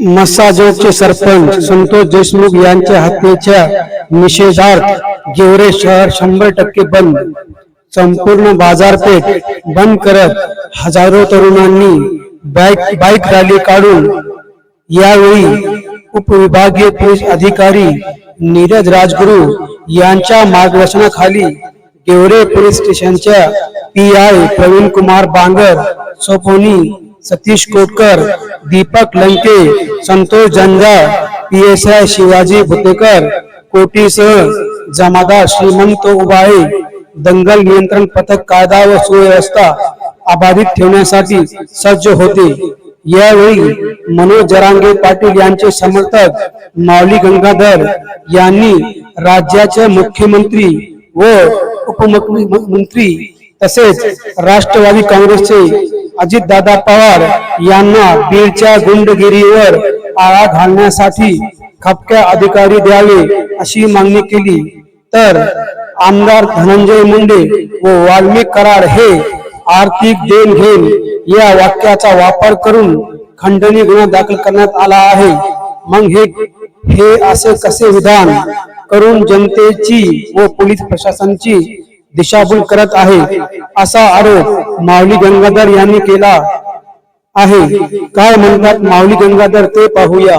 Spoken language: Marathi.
मसाजोगचे सरपंच संतोष देशमुख यांच्या हत्येच्या निषेधार्थ गेवरे शहर शंभर टक्के बंद. संपूर्ण बाजारपेठ बंद करत हजारो तरुणांनी बाईक बाईक रॅली काढून यावेळी उपविभागीय पोलीस अधिकारी नीरज राजगुरू यांच्या मार्गदर्शनाखाली गेवरे पोलीस स्टेशनच्या P I Pravin Kumar Bangar सोपोनी Satish Kotkar Deepak Lanke Santosh Janjal P S I Shivaji Bhutekar कोटीसह जमादार श्रीमंत उबाळे दंगल नियंत्रण पथक कायदा व सुव्यवस्था अबाधित ठेवण्यासाठी सज्ज होते. यावेळी मनोज जरांगे पाटील यांचे समर्थक माऊली गंगाधर यांनी राज्याचे मुख्यमंत्री व उपमुख्यमंत्री तसेच राष्ट्रवादी काँग्रेसचे अजितदादा पवार यांना बीडच्या गुंडगिरीवर आळा घालण्यासाठी खपक्या अधिकारी द्यावे अशी मागणी केली. तर आमदार धनंजय मुंडे व वाल्मिक कराड हे आर्थिक देणघेण या वाक्याचा वापर करून खंडणी गुन्हा दाखल करण्यात आला आहे. मग हे हे असे कसे विधान करून जनतेची व पोलीस प्रशासनाची दिशाभूल करत आहे असा आरोप माऊली गंगाधर यांनी केला आहे. काय म्हणतात माऊली गंगाधर ते पाहूया.